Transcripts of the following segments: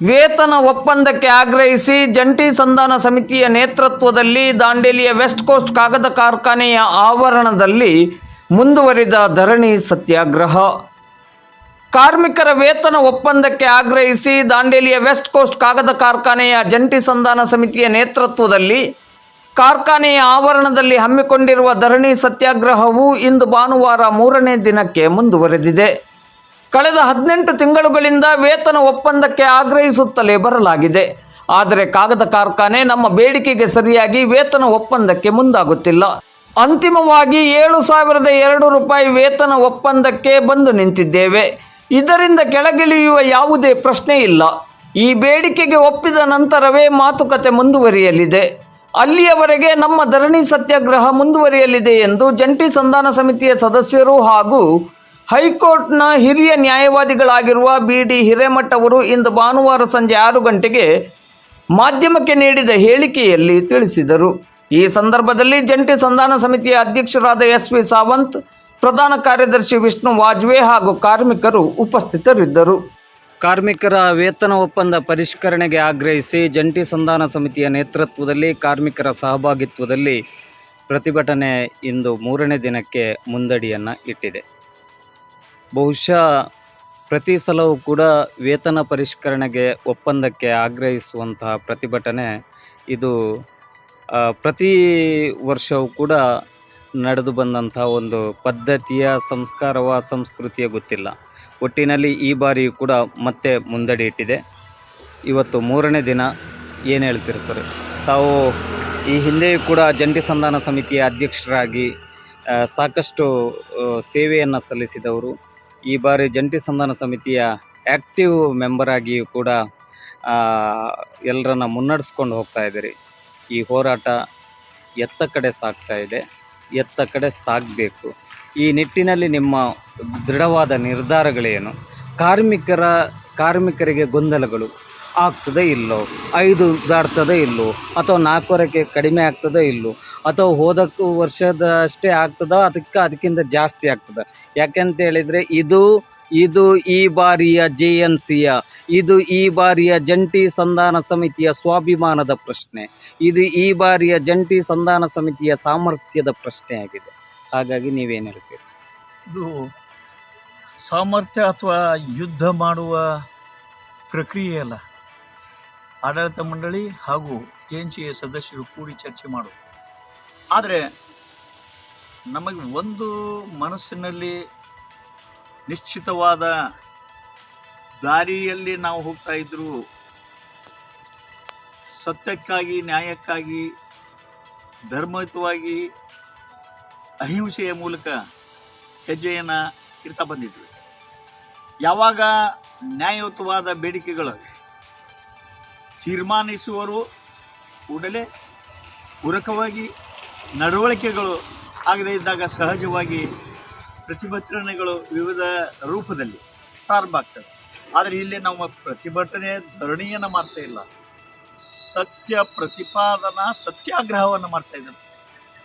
ವೇತನ ಒಪ್ಪಂದಕ್ಕೆ ಆಗ್ರಹಿಸಿ ಜಂಟಿ ಸಂಧಾನ ಸಮಿತಿಯ ನೇತೃತ್ವದಲ್ಲಿ ದಾಂಡೇಲಿಯ ವೆಸ್ಟ್ ಕೋಸ್ಟ್ ಕಾಗದ ಕಾರ್ಖಾನೆಯ ಆವರಣದಲ್ಲಿ ಮುಂದುವರಿದ ಧರಣಿ ಸತ್ಯಾಗ್ರಹ. ಕಾರ್ಮಿಕರ ವೇತನ ಒಪ್ಪಂದಕ್ಕೆ ಆಗ್ರಹಿಸಿ ದಾಂಡೇಲಿಯ ವೆಸ್ಟ್ ಕೋಸ್ಟ್ ಕಾಗದ ಕಾರ್ಖಾನೆಯ ಜಂಟಿ ಸಂಧಾನ ಸಮಿತಿಯ ನೇತೃತ್ವದಲ್ಲಿ ಕಾರ್ಖಾನೆಯ ಆವರಣದಲ್ಲಿ ಹಮ್ಮಿಕೊಂಡಿರುವ ಧರಣಿ ಸತ್ಯಾಗ್ರಹವು ಇಂದು ಭಾನುವಾರ ಮೂರನೇ ದಿನಕ್ಕೆ ಮುಂದುವರೆದಿದೆ. ಕಳೆದ ಹದಿನೆಂಟು ತಿಂಗಳುಗಳಿಂದ ವೇತನ ಒಪ್ಪಂದಕ್ಕೆ ಆಗ್ರಹಿಸುತ್ತಲೇ ಬರಲಾಗಿದೆ. ಆದರೆ ಕಾಗದ ಕಾರ್ಖಾನೆ ನಮ್ಮ ಬೇಡಿಕೆಗೆ ಸರಿಯಾಗಿ ವೇತನ ಒಪ್ಪಂದಕ್ಕೆ ಮುಂದಾಗುತ್ತಿಲ್ಲ. ಅಂತಿಮವಾಗಿ ಏಳು ಸಾವಿರದ ಎರಡು ರೂಪಾಯಿ ವೇತನ ಒಪ್ಪಂದಕ್ಕೆ ಬಂದು ನಿಂತಿದ್ದೇವೆ. ಇದರಿಂದ ಕೆಳಗಿಳಿಯುವ ಯಾವುದೇ ಪ್ರಶ್ನೆ ಇಲ್ಲ. ಈ ಬೇಡಿಕೆಗೆ ಒಪ್ಪಿದ ನಂತರವೇ ಮಾತುಕತೆ ಮುಂದುವರಿಯಲಿದೆ. ಅಲ್ಲಿಯವರೆಗೆ ನಮ್ಮ ಧರಣಿ ಸತ್ಯಾಗ್ರಹ ಮುಂದುವರಿಯಲಿದೆ ಎಂದು ಜಂಟಿ ಸಂಧಾನ ಸಮಿತಿಯ ಸದಸ್ಯರು ಹಾಗೂ ಹೈಕೋರ್ಟ್ನ ಹಿರಿಯ ನ್ಯಾಯವಾದಿಗಳಾಗಿರುವ ಬಿ ಡಿ ಹಿರೇಮಠ ಅವರು ಇಂದು ಭಾನುವಾರ ಸಂಜೆ ಆರು ಗಂಟೆಗೆ ಮಾಧ್ಯಮಕ್ಕೆ ನೀಡಿದ ಹೇಳಿಕೆಯಲ್ಲಿ ತಿಳಿಸಿದರು. ಈ ಸಂದರ್ಭದಲ್ಲಿ ಜಂಟಿ ಸಂಧಾನ ಸಮಿತಿಯ ಅಧ್ಯಕ್ಷರಾದ ಎಸ್ ವಿ ಸಾವಂತ್, ಪ್ರಧಾನ ಕಾರ್ಯದರ್ಶಿ ವಿಷ್ಣು ವಾಜ್ವೆ ಹಾಗೂ ಕಾರ್ಮಿಕರು ಉಪಸ್ಥಿತರಿದ್ದರು. ಕಾರ್ಮಿಕರ ವೇತನ ಒಪ್ಪಂದ ಪರಿಷ್ಕರಣೆಗೆ ಆಗ್ರಹಿಸಿ ಜಂಟಿ ಸಂಧಾನ ಸಮಿತಿಯ ನೇತೃತ್ವದಲ್ಲಿ ಕಾರ್ಮಿಕರ ಸಹಭಾಗಿತ್ವದಲ್ಲಿ ಪ್ರತಿಭಟನೆ ಇಂದು ಮೂರನೇ ದಿನಕ್ಕೆ ಮುಂದಡಿಯನ್ನು ಇಟ್ಟಿದೆ. ಬಹುಶಃ ಪ್ರತಿ ಸಲವೂ ಕೂಡ ವೇತನ ಪರಿಷ್ಕರಣೆಗೆ ಒಪ್ಪಂದಕ್ಕೆ ಆಗ್ರಹಿಸುವಂತಹ ಪ್ರತಿಭಟನೆ ಇದು ಪ್ರತಿ ವರ್ಷವೂ ಕೂಡ ನಡೆದು ಬಂದಂಥ ಒಂದು ಪದ್ಧತಿಯ ಸಂಸ್ಕಾರವ ಸಂಸ್ಕೃತಿಯ ಗೊತ್ತಿಲ್ಲ. ಒಟ್ಟಿನಲ್ಲಿ ಈ ಬಾರಿಯೂ ಕೂಡ ಮತ್ತೆ ಮುಂದಡಿ ಇಟ್ಟಿದೆ. ಇವತ್ತು ಮೂರನೇ ದಿನ, ಏನು ಹೇಳ್ತೀರಿ ಸರ್? ತಾವು ಈ ಹಿಂದೆಯೂ ಕೂಡ ಜಂಟಿ ಸಂಧಾನ ಸಮಿತಿಯ ಅಧ್ಯಕ್ಷರಾಗಿ ಸಾಕಷ್ಟು ಸೇವೆಯನ್ನು ಸಲ್ಲಿಸಿದವರು. ಈ ಬಾರಿ ಜಂಟಿ ಸಂಧಾನ ಸಮಿತಿಯ ಆ್ಯಕ್ಟಿವ್ ಮೆಂಬರ್ ಆಗಿಯೂ ಕೂಡ ಎಲ್ಲರನ್ನ ಮುನ್ನಡೆಸ್ಕೊಂಡು ಹೋಗ್ತಾ ಇದ್ದೀರಿ. ಈ ಹೋರಾಟ ಎತ್ತ ಕಡೆ ಸಾಗ್ತಾ ಇದೆ, ಎತ್ತ ಕಡೆ ಸಾಗಬೇಕು. ಈ ನಿಟ್ಟಿನಲ್ಲಿ ನಿಮ್ಮ ದೃಢವಾದ ನಿರ್ಧಾರಗಳೇನು? ಕಾರ್ಮಿಕರ, ಕಾರ್ಮಿಕರಿಗೆ ಗೊಂದಲಗಳು ಆಗ್ತದೆ ಇಲ್ಲೋ? ಐದು ದಾಡ್ತದೆ ಇಲ್ಲೋ? ಅಥವಾ ನಾಲ್ಕೂವರೆಗೆ ಕಡಿಮೆ ಆಗ್ತದೆ ಇಲ್ಲೋ? ಅಥವಾ ಹೋದಕ್ಕೂ ವರ್ಷದಷ್ಟೇ ಆಗ್ತದೋ? ಅದಕ್ಕೆ, ಅದಕ್ಕಿಂತ ಜಾಸ್ತಿ ಆಗ್ತದೆ? ಯಾಕೆಂತ ಹೇಳಿದರೆ ಇದು ಇದು ಈ ಬಾರಿಯ ಜೆ ಎನ್ ಸಿಯ, ಇದು ಈ ಬಾರಿಯ ಜಂಟಿ ಸಂಧಾನ ಸಮಿತಿಯ ಸ್ವಾಭಿಮಾನದ ಪ್ರಶ್ನೆ, ಇದು ಈ ಬಾರಿಯ ಜಂಟಿ ಸಂಧಾನ ಸಮಿತಿಯ ಸಾಮರ್ಥ್ಯದ ಪ್ರಶ್ನೆ ಆಗಿದೆ. ಹಾಗಾಗಿ ನೀವೇನು ಹೇಳ್ತೀರಿ? ಇದು ಸಾಮರ್ಥ್ಯ ಅಥವಾ ಯುದ್ಧ ಮಾಡುವ ಪ್ರಕ್ರಿಯೆ ಅಲ್ಲ. ಆಡಳಿತ ಮಂಡಳಿ ಹಾಗೂ ಜೆ ಎನ್ ಸಿಯ ಸದಸ್ಯರು ಕೂಡಿ ಚರ್ಚೆ ಮಾಡುವುದು. ಆದರೆ ನಮಗೆ ಒಂದು ಮನಸ್ಸಿನಲ್ಲಿ ನಿಶ್ಚಿತವಾದ ದಾರಿಯಲ್ಲಿ ನಾವು ಹೋಗ್ತಾ ಇದ್ದರೂ ಸತ್ಯಕ್ಕಾಗಿ, ನ್ಯಾಯಕ್ಕಾಗಿ, ಧರ್ಮಯುತವಾಗಿ, ಅಹಿಂಸೆಯ ಮೂಲಕ ಹೆಜ್ಜೆಯನ್ನು ಇಡ್ತಾ ಬಂದಿದ್ವಿ. ಯಾವಾಗ ನ್ಯಾಯಯುತವಾದ ಬೇಡಿಕೆಗಳು ತೀರ್ಮಾನಿಸುವರು, ಕೂಡಲೇ ಪೂರಕವಾಗಿ ನಡವಳಿಕೆಗಳು ಆಗದೇ ಇದ್ದಾಗ ಸಹಜವಾಗಿ ಪ್ರತಿಭಟನೆಗಳು ವಿವಿಧ ರೂಪದಲ್ಲಿ ಪ್ರಾರಂಭ ಆಗ್ತದೆ. ಆದರೆ ಇಲ್ಲಿ ನಾವು ಪ್ರತಿಭಟನೆ ಧರಣಿಯನ್ನು ಮಾಡ್ತಾ ಇಲ್ಲ. ಸತ್ಯ ಪ್ರತಿಪಾದನಾ ಸತ್ಯಾಗ್ರಹವನ್ನು ಮಾಡ್ತಾ ಇದ್ದಾರೆ.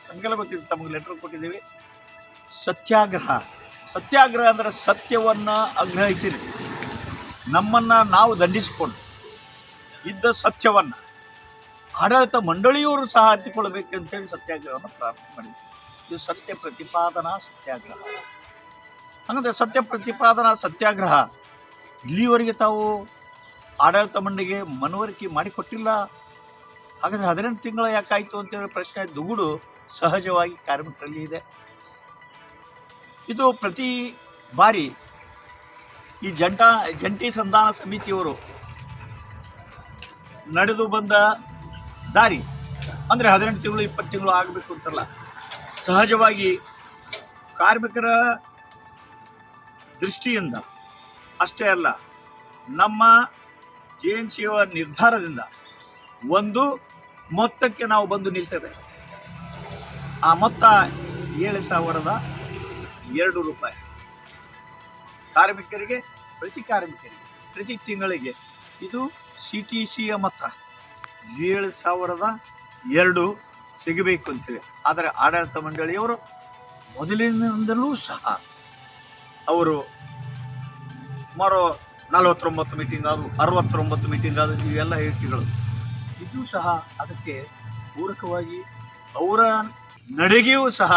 ನಮಗೆಲ್ಲ ಗೊತ್ತಿದೆ, ತಮಗೆ ಲೆಟ್ರ್ ಕೊಟ್ಟಿದ್ದೀವಿ. ಸತ್ಯಾಗ್ರಹ. ಸತ್ಯಾಗ್ರಹ ಅಂದರೆ ಸತ್ಯವನ್ನು ಆಗ್ರಹಿಸಿರಿ. ನಮ್ಮನ್ನು ನಾವು ದಂಡಿಸಿಕೊಂಡು ಇದ್ದ ಸತ್ಯವನ್ನು ಆಡಳಿತ ಮಂಡಳಿಯವರು ಸಹ ಅರಿತುಕೊಳ್ಬೇಕಂತೇಳಿ ಸತ್ಯಾಗ್ರಹವನ್ನು ಪ್ರಾರಂಭ ಮಾಡಿದ್ವಿ ಇದು ಸತ್ಯ ಪ್ರತಿಪಾದನಾ ಸತ್ಯಾಗ್ರಹ. ಹಾಗಂದ್ರೆ ಸತ್ಯ ಪ್ರತಿಪಾದನಾ ಸತ್ಯಾಗ್ರಹ ಇಲ್ಲಿವರೆಗೆ ತಾವು ಆಡಳಿತ ಮಂಡಳಿಗೆ ಮನವರಿಕೆ ಮಾಡಿಕೊಟ್ಟಿಲ್ಲ. ಹಾಗಾದರೆ ಹದಿನೆಂಟು ತಿಂಗಳ ಯಾಕಾಯಿತು ಅಂತೇಳಿ ಪ್ರಶ್ನೆ ದುಗುಡು ಸಹಜವಾಗಿ ಕಾರ್ಮಿಕರಲ್ಲಿ ಇದೆ. ಇದು ಪ್ರತಿ ಬಾರಿ ಈ ಜಂಟ ಜಂಟಿ ಸಂಧಾನ ಸಮಿತಿಯವರು ನಡೆದು ಬಂದ ದಾರಿ. ಅಂದರೆ ಹದಿನೆಂಟು ತಿಂಗಳು, ಇಪ್ಪತ್ತು ತಿಂಗಳು ಆಗಬೇಕು ಅಂತಲ್ಲ. ಸಹಜವಾಗಿ ಕಾರ್ಮಿಕರ ದೃಷ್ಟಿಯಿಂದ ಅಷ್ಟೇ ಅಲ್ಲ, ನಮ್ಮ ಜೆ ಎನ್ ಸಿ ನಿರ್ಧಾರದಿಂದ ಒಂದು ಮೊತ್ತಕ್ಕೆ ನಾವು ಬಂದು ನಿಲ್ತೇವೆ. ಆ ಮೊತ್ತ ಏಳು ಸಾವಿರದ ಎರಡು ರೂಪಾಯಿ. ಕಾರ್ಮಿಕರಿಗೆ, ಪ್ರತಿ ಕಾರ್ಮಿಕರಿಗೆ, ಪ್ರತಿ ತಿಂಗಳಿಗೆ ಇದು ಸಿ ಟಿ ಸಿಯ ಮೊತ್ತ. ಏಳು ಸಾವಿರದ ಎರಡು ಸಿಗಬೇಕು ಅಂತೇಳಿ ಆದರೆ ಆಡಳಿತ ಮಂಡಳಿಯವರು ಮೊದಲಿನಿಂದಲೂ ಸಹ ಅವರು ಸುಮಾರು ನಲವತ್ತೊಂಬತ್ತು ಮೀಟಿಂಗ್ ಆದವು ಅರವತ್ತೊಂಬತ್ತು ಮೀಟಿಂಗ್ ಆದವು ಇವೆಲ್ಲ ಹೇಳಿಕೆಗಳು. ಇದು ಸಹ ಅದಕ್ಕೆ ಪೂರಕವಾಗಿ ಅವರ ನಡೆಗೆಯೂ ಸಹ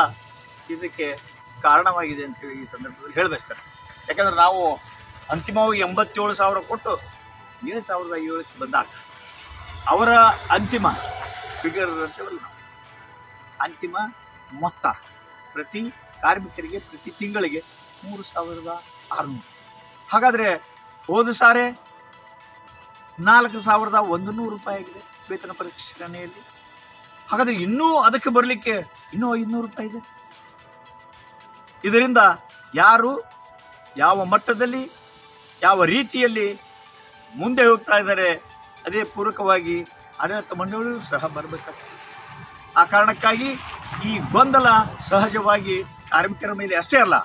ಇದಕ್ಕೆ ಕಾರಣವಾಗಿದೆ ಅಂತೇಳಿ ಈ ಸಂದರ್ಭದಲ್ಲಿ ಹೇಳಬೇಕಾರೆ ಯಾಕಂದರೆ ನಾವು ಅಂತಿಮವಾಗಿ ಎಂಬತ್ತೇಳು ಸಾವಿರ ಕೊಟ್ಟು ಏಳು ಸಾವಿರದ ಐವತ್ತು ಬಂದಾಗ ಅವರ ಅಂತಿಮ ಫಿಗರ್ ಅಂತೇಳಿ ಅಂತಿಮ ಮೊತ್ತ ಪ್ರತಿ ಕಾರ್ಮಿಕರಿಗೆ ಪ್ರತಿ ತಿಂಗಳಿಗೆ ಮೂರು ಸಾವಿರದ ಆರುನೂರು. ಹಾಗಾದರೆ ಹೋದ ಸಾರೆ ನಾಲ್ಕು ಸಾವಿರದ ಒಂದು ನೂರು ರೂಪಾಯಿ ಆಗಿದೆ ವೇತನ ಪರಿಷ್ಕರಣೆಯಲ್ಲಿ. ಹಾಗಾದರೆ ಇನ್ನೂ ಅದಕ್ಕೆ ಬರಲಿಕ್ಕೆ ಇನ್ನೂ ಐದುನೂರು ರೂಪಾಯಿ ಇದೆ. ಇದರಿಂದ ಯಾರು, ಯಾವ ಮಟ್ಟದಲ್ಲಿ, ಯಾವ ರೀತಿಯಲ್ಲಿ ಮುಂದೆ ಹೋಗ್ತಾ ಇದ್ದಾರೆ, ಅದೇ ಪೂರಕವಾಗಿ ಆಡಳಿತ ಮಂಡಳಿಯೂ ಸಹ ಬರಬೇಕಾಗ್ತದೆ. ಆ ಕಾರಣಕ್ಕಾಗಿ ಈ ಗೊಂದಲ ಸಹಜವಾಗಿ ಕಾರ್ಮಿಕರ ಮೇಲೆ ಅಷ್ಟೇ ಅಲ್ಲ,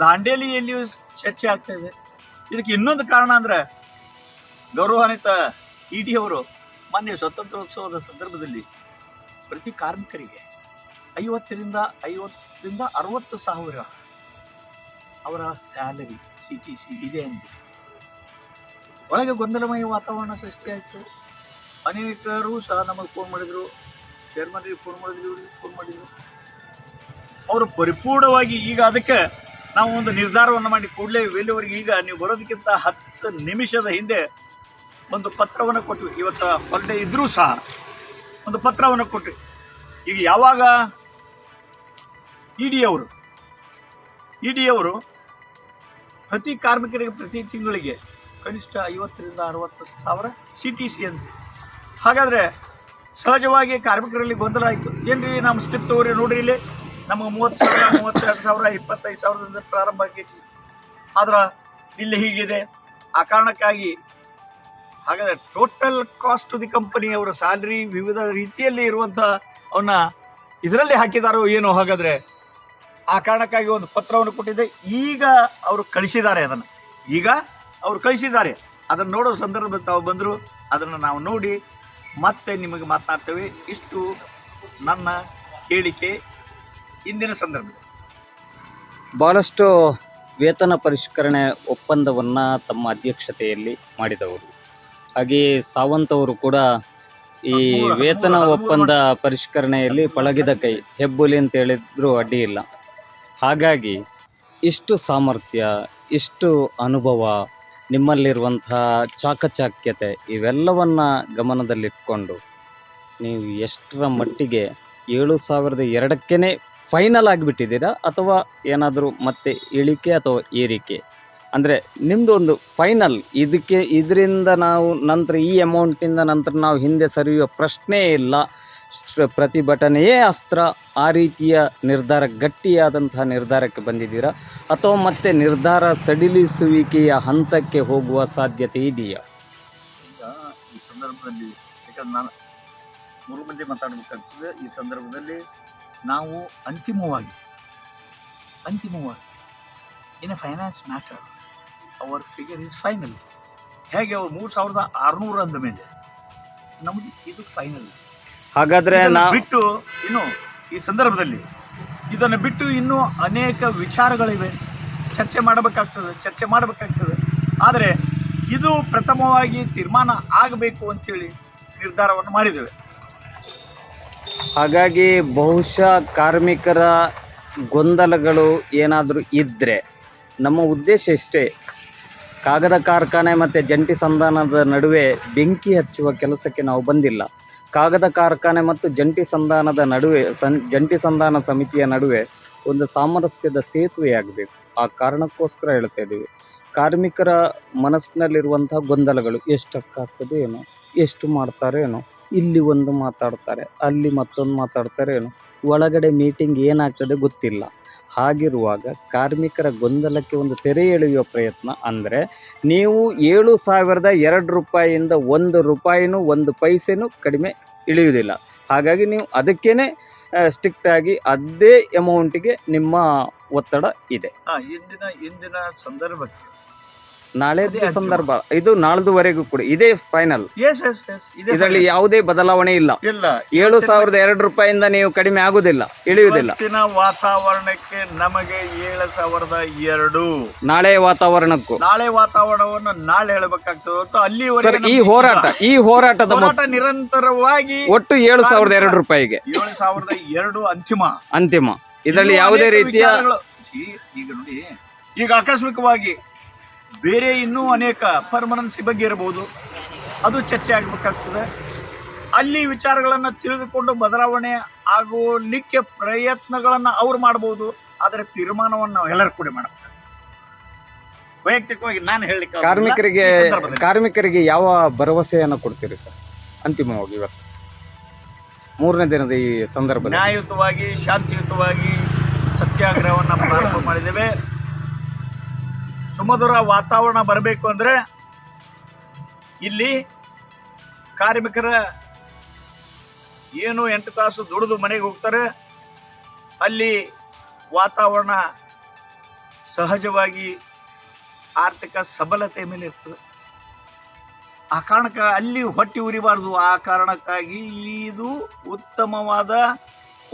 ದಾಂಡೇಲಿಯಲ್ಲಿಯೂ ಚರ್ಚೆ ಆಗ್ತಾ ಇದೆ. ಇದಕ್ಕೆ ಇನ್ನೊಂದು ಕಾರಣ ಅಂದರೆ ಗೌರವಾನ್ವಿತ ಇ ಡಿ ಅವರು ಮೊನ್ನೆ ಸ್ವಾತಂತ್ರ್ಯೋತ್ಸವದ ಸಂದರ್ಭದಲ್ಲಿ ಪ್ರತಿ ಕಾರ್ಮಿಕರಿಗೆ ಐವತ್ತರಿಂದ ಐವತ್ತರಿಂದ ಅರವತ್ತು ಸಾವಿರ ಅವರ ಸ್ಯಾಲರಿ ಸಿ ಟಿ ಸಿ ಇದೆ ಅಂತ ಒಳಗೆ ಗೊಂದಲಮಯ ವಾತಾವರಣ ಸೃಷ್ಟಿಯಾಯಿತು. ಅನೇಕರು ಸಹ ನಮಗೆ ಫೋನ್ ಮಾಡಿದರು. ಚೇರ್ಮನ್ರಿಗೆ ಫೋನ್ ಮಾಡಿದ್ರು ಫೋನ್ ಮಾಡಿದ್ರು? ಅವರು ಪರಿಪೂರ್ಣವಾಗಿ ಈಗ ಅದಕ್ಕೆ ನಾವು ಒಂದು ನಿರ್ಧಾರವನ್ನು ಮಾಡಿ ಕೂಡಲೇ ವೇಲೆವರೆಗೆ ಈಗ ನೀವು ಬರೋದಕ್ಕಿಂತ ಹತ್ತು ನಿಮಿಷದ ಹಿಂದೆ ಒಂದು ಪತ್ರವನ್ನು ಕೊಟ್ಟು ಇವತ್ತು ಹೊರಡೆ ಇದ್ದರೂ ಸಹ ಒಂದು ಪತ್ರವನ್ನು ಕೊಟ್ಟು ಈಗ ಯಾವಾಗ ಇ ಡಿ ಅವರು ಇ ಡಿ ಅವರು ಪ್ರತಿ ಕಾರ್ಮಿಕರಿಗೆ ಪ್ರತಿ ತಿಂಗಳಿಗೆ ಕನಿಷ್ಠ ಐವತ್ತರಿಂದ ಅರವತ್ತು ಸಾವಿರ ಸಿ ಟಿ ಸಿ ಅಂತ. ಹಾಗಾದರೆ ಸಹಜವಾಗಿ ಕಾರ್ಮಿಕರಲ್ಲಿ ಗೊಂದಲ ಆಯಿತು. ಏನು ರೀ ನಮ್ಮ ಸ್ಲಿಪ್ ತಗೋರಿ ನೋಡ್ರಿ ಇಲ್ಲಿ. ನಮಗೆ ಮೂವತ್ತು ಸಾವಿರ, ಮೂವತ್ತೆರಡು ಸಾವಿರ, ಇಪ್ಪತ್ತೈದು ಸಾವಿರದಿಂದ ಪ್ರಾರಂಭ ಆಗೈತಿ. ಆದ್ರೆ ಇಲ್ಲಿ ಹೀಗಿದೆ. ಆ ಕಾರಣಕ್ಕಾಗಿ ಹಾಗಾದರೆ total cost to the company ಅವರ ಸ್ಯಾಲ್ರಿ ವಿವಿಧ ರೀತಿಯಲ್ಲಿ ಇರುವಂಥ ಅವನ್ನ ಇದರಲ್ಲಿ ಹಾಕಿದಾರೋ ಏನೋ ಹಾಗಾದರೆ ಆ ಕಾರಣಕ್ಕಾಗಿ ಒಂದು ಪತ್ರವನ್ನು ಕೊಟ್ಟಿದ್ದೆ. ಈಗ ಅವರು ಕಳಿಸಿದ್ದಾರೆ ಅದನ್ನು. ಈಗ ಅವರು ಕಳಿಸಿದ್ದಾರೆ. ಅದನ್ನು ನೋಡೋ ಸಂದರ್ಭದಲ್ಲಿ ತಾವು ಬಂದರು. ಅದನ್ನು ನಾವು ನೋಡಿ ಮತ್ತೆ ನಿಮಗೆ ಮಾತನಾಡ್ತೇವೆ. ಇಷ್ಟು ನನ್ನ ಹೇಳಿಕೆ ಇಂದಿನ ಸಂದರ್ಭದಲ್ಲಿ. ಭಾಳಷ್ಟು ವೇತನ ಪರಿಷ್ಕರಣೆ ಒಪ್ಪಂದವನ್ನು ತಮ್ಮ ಅಧ್ಯಕ್ಷತೆಯಲ್ಲಿ ಮಾಡಿದವರು. ಹಾಗೆಯೇ ಸಾವಂತ್ ಅವರು ಕೂಡ ಈ ವೇತನ ಒಪ್ಪಂದ ಪರಿಷ್ಕರಣೆಯಲ್ಲಿ ಪಳಗಿದ ಕೈ ಹೆಬ್ಬುಲಿ ಅಂತ ಹೇಳಿದ್ರು ಅಡ್ಡಿ ಇಲ್ಲ. ಹಾಗಾಗಿ ಇಷ್ಟು ಸಾಮರ್ಥ್ಯ ಇಷ್ಟು ಅನುಭವ ನಿಮ್ಮಲ್ಲಿರುವಂಥ ಚಾಕಚಾಕ್ಯತೆ ಇವೆಲ್ಲವನ್ನು ಗಮನದಲ್ಲಿಟ್ಕೊಂಡು ನೀವು ಎಷ್ಟರ ಮಟ್ಟಿಗೆ ಏಳು ಸಾವಿರದ ಎರಡಕ್ಕೇ ಫೈನಲ್ ಆಗಿಬಿಟ್ಟಿದ್ದೀರಾ ಅಥವಾ ಏನಾದರೂ ಮತ್ತೆ ಇಳಿಕೆ ಅಥವಾ ಏರಿಕೆ? ಅಂದರೆ ನಿಮ್ಮದು ಒಂದು ಫೈನಲ್ ಇದಕ್ಕೆ, ಇದರಿಂದ ನಾವು ನಂತರ ಈ ಅಮೌಂಟಿಂದ ನಂತರ ನಾವು ಹಿಂದೆ ಸರಿಯುವ ಪ್ರಶ್ನೆ ಇಲ್ಲ. ಪ್ರತಿಭಟನೆಯೇ ಅಸ್ತ್ರ. ಆ ರೀತಿಯ ನಿರ್ಧಾರ, ಗಟ್ಟಿಯಾದಂತಹ ನಿರ್ಧಾರಕ್ಕೆ ಬಂದಿದ್ದೀರಾ? ಅಥವಾ ಮತ್ತೆ ನಿರ್ಧಾರ ಸಡಿಲಿಸುವಿಕೆಯ ಹಂತಕ್ಕೆ ಹೋಗುವ ಸಾಧ್ಯತೆ ಇದೆಯಾ? ಈ ಸಂದರ್ಭದಲ್ಲಿ, ಯಾಕಂದ್ರೆ ನಾನು ಮೂರು ಮಂದಿ ಮಾತಾಡಬೇಕಾಗ್ತದೆ. ಈ ಸಂದರ್ಭದಲ್ಲಿ ನಾವು ಅಂತಿಮವಾಗಿ ಅಂತಿಮವಾಗಿ, in a finance matter, our figure is final. ಹೇಗೆ ಅವರು ಮೂರು ಸಾವಿರದ ಆರುನೂರು ಅಂದ ಮೇಲೆ ನಮಗೆ ಇದು ಫೈನಲ್. ಹಾಗಾದರೆ ನಾವು ಬಿಟ್ಟು ಇನ್ನು ಈ ಸಂದರ್ಭದಲ್ಲಿ ಇದನ್ನು ಬಿಟ್ಟು ಇನ್ನೂ ಅನೇಕ ವಿಚಾರಗಳಿವೆ. ಚರ್ಚೆ ಮಾಡಬೇಕಾಗ್ತದೆ ಚರ್ಚೆ ಮಾಡಬೇಕಾಗ್ತದೆ. ಆದರೆ ಇದು ಪ್ರಥಮವಾಗಿ ತೀರ್ಮಾನ ಆಗಬೇಕು ಅಂತೇಳಿ ನಿರ್ಧಾರವನ್ನು ಮಾಡಿದ್ದೇವೆ. ಹಾಗಾಗಿ ಬಹುಶಃ ಕಾರ್ಮಿಕರ ಗೊಂದಲಗಳು ಏನಾದರೂ ಇದ್ದರೆ ನಮ್ಮ ಉದ್ದೇಶ ಇಷ್ಟೇ. ಕಾಗದ ಕಾರ್ಖಾನೆ ಮತ್ತು ಜಂಟಿ ಸಂಧಾನದ ನಡುವೆ ಬೆಂಕಿ ಹಚ್ಚುವ ಕೆಲಸಕ್ಕೆ ನಾವು ಬಂದಿಲ್ಲ. ಕಾಗದ ಕಾರ್ಖಾನೆ ಮತ್ತು ಜಂಟಿ ಸಂಧಾನದ ನಡುವೆ ಸನ್ ಜಂಟಿ ಸಂಧಾನ ಸಮಿತಿಯ ನಡುವೆ ಒಂದು ಸಾಮರಸ್ಯದ ಸೇತುವೆಯಾಗಬೇಕು. ಆ ಕಾರಣಕ್ಕೋಸ್ಕರ ಹೇಳ್ತಾ ಇದ್ದೀವಿ ಕಾರ್ಮಿಕರ ಮನಸ್ಸಿನಲ್ಲಿರುವಂತಹ ಗೊಂದಲಗಳು ಎಷ್ಟಕ್ಕಾಗ್ತದೆ ಏನೋ, ಎಷ್ಟು ಮಾಡ್ತಾರೆ ಏನೋ, ಇಲ್ಲಿ ಒಂದು ಮಾತಾಡ್ತಾರೆ, ಅಲ್ಲಿ ಮತ್ತೊಂದು ಮಾತಾಡ್ತಾರೆ ಏನೋ, ಒಳಗಡೆ ಮೀಟಿಂಗ್ ಏನಾಗ್ತದೆ ಗೊತ್ತಿಲ್ಲ. ಹಾಗಿರುವಾಗ ಕಾರ್ಮಿಕರ ಗೊಂದಲಕ್ಕೆ ಒಂದು ತೆರೆ ಎಳೆಯುವ ಪ್ರಯತ್ನ ಅಂದರೆ ನೀವು ಏಳು ಸಾವಿರದ ಎರಡು ರೂಪಾಯಿಯಿಂದ ಒಂದು ರೂಪಾಯಿನೂ ಒಂದು ಪೈಸೆನೂ ಕಡಿಮೆ ಇಳಿಯುವುದಿಲ್ಲ. ಹಾಗಾಗಿ ನೀವು ಅದಕ್ಕೇ ಸ್ಟ್ರಿಕ್ಟಾಗಿ ಅದೇ ಅಮೌಂಟಿಗೆ ನಿಮ್ಮ ಒತ್ತಡ ಇದೆ. ಇಂದಿನ ಇಂದಿನ ಸಂದರ್ಭಕ್ಕೆ ನಾಳೆ ಸಂದರ್ಭ. ಇದು ನಾಳ್ದುವರೆಗೂ ಕೂಡ. ಇದೇ ಫೈನಲ್ ಎಸ್ ಎಸ್ ಎಸ್ ಇದೆ ಇದರಲ್ಲಿ ಯಾವುದೇ ಬದಲಾವಣೆ ಇಲ್ಲ. ಇಲ್ಲ. ಏಳು ಸಾವಿರದ ಎರಡು ರೂಪಾಯಿಂದ ನೀವು ಕಡಿಮೆ ಆಗುದಿಲ್ಲ. ಇಳಿಯುವುದಿಲ್ಲ. ಇವತ್ತಿನ ವಾತಾವರಣಕ್ಕೆ ನಮಗೆ ಏಳು ಸಾವಿರದ ಎರಡು. ನಾಳೆ ವಾತಾವರಣಕ್ಕೂ. ನಾಳೆ ವಾತಾವರಣವನ್ನು ನಾಳೆ ಹೇಳಬೇಕಾಗ್ತದೆ ಹೊರತು ಸರ್ ಅಲ್ಲಿವರೆಗೆ ಈ ನಮ್ಗೆ ಹೋರಾಟ ಈ ಹೋರಾಟದ ಮೊತ್ತ ಹೋರಾಟ ನಿರಂತರವಾಗಿ ಒಟ್ಟು ಏಳು ಸಾವಿರದ ಎರಡು ರೂಪಾಯಿಗೆ. ಏಳು ಸಾವಿರದ ಎರಡು ಅಂತಿಮ. ಅಂತಿಮ. ಇದರಲ್ಲಿ ಇನ್ನೂ ಯಾವುದೇ ಅನೇಕ ರೀತಿಯ ವಿಚಾರಗಳು- ಈ- ಈಗ ನೋಡಿ. ಈಗ ಆಕಸ್ಮಿಕವಾಗಿ ಬೇರೆ ಇನ್ನೂ ಅನೇಕ ಪರ್ಮನೆನ್ಸಿ ಬಗ್ಗೆ ಇರಬಹುದು ಅದು ಚರ್ಚೆ ಆಗಬೇಕಾಗ್ತದೆ. ಅಲ್ಲಿ ವಿಚಾರಗಳನ್ನು ತಿಳಿದುಕೊಂಡು ಬದಲಾವಣೆ ಆಗೋಲಿಕ್ಕೆ ಪ್ರಯತ್ನಗಳನ್ನು ಅವ್ರು ಮಾಡ್ಬೋದು. ಆದರೆ ತೀರ್ಮಾನವನ್ನು ನಾವು ಎಲ್ಲರೂ ಕೂಡ ಮಾಡಬೇಕು ವೈಯಕ್ತಿಕವಾಗಿ ನಾನು ಹೇಳಲಿಕ್ಕೆ ಕಾರ್ಮಿಕರಿಗೆ ಕಾರ್ಮಿಕರಿಗೆ ಯಾವ ಭರವಸೆಯನ್ನು ಕೊಡ್ತೀರಿ ಸರ್? ಅಂತಿಮವಾಗಿ ಇವತ್ತು. ಮೂರನೇ ದಿನದ ಈ ಸಂದರ್ಭ ನ್ಯಾಯಯುತವಾಗಿ ಶಾಂತಿಯುತವಾಗಿ ಸತ್ಯಾಗ್ರಹವನ್ನು ಪ್ರಾರಂಭ ಮಾಡಿದ್ದೇವೆ. ಸುಮಧುರ ವಾತಾವರಣ ಬರಬೇಕು ಅಂದರೆ ಇಲ್ಲಿ ಕಾರ್ಮಿಕರ ಏನು ಎಂಟು ತಾಸು ದುಡಿದು ಮನೆಗೆ ಹೋಗ್ತಾರೆ. ಅಲ್ಲಿ ವಾತಾವರಣ ಸಹಜವಾಗಿ ಆರ್ಥಿಕ ಸಬಲತೆ ಮೇಲೆ ಇರ್ತದೆ. ಆ ಕಾರಣಕ್ಕೆ ಅಲ್ಲಿ ಹೊಟ್ಟೆ ಉರಿಬಾರ್ದು. ಆ ಕಾರಣಕ್ಕಾಗಿ ಇದು ಉತ್ತಮವಾದ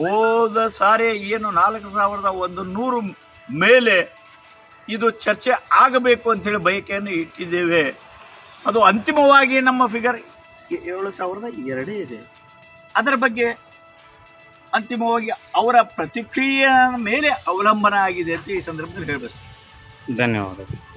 ಹೋದ ಸಾರಿ ಏನು ನಾಲ್ಕು ಸಾವಿರದ ಒಂದು ನೂರು ಮೇಲೆ ಇದು ಚರ್ಚೆ ಆಗಬೇಕು ಅಂತೇಳಿ ಬಯಕೆಯನ್ನು ಇಟ್ಟಿದ್ದೇವೆ. ಅದು ಅಂತಿಮವಾಗಿ ನಮ್ಮ ಫಿಗರ್ ಏಳು ಸಾವಿರದ ಎರಡೇ ಇದೆ. ಅದರ ಬಗ್ಗೆ ಅಂತಿಮವಾಗಿ ಅವರ ಪ್ರತಿಕ್ರಿಯೆಯ ಮೇಲೆ ಅವಲಂಬನ ಆಗಿದೆ ಅಂತ ಈ ಸಂದರ್ಭದಲ್ಲಿ ಹೇಳಬೇಕು ಧನ್ಯವಾದಗಳು.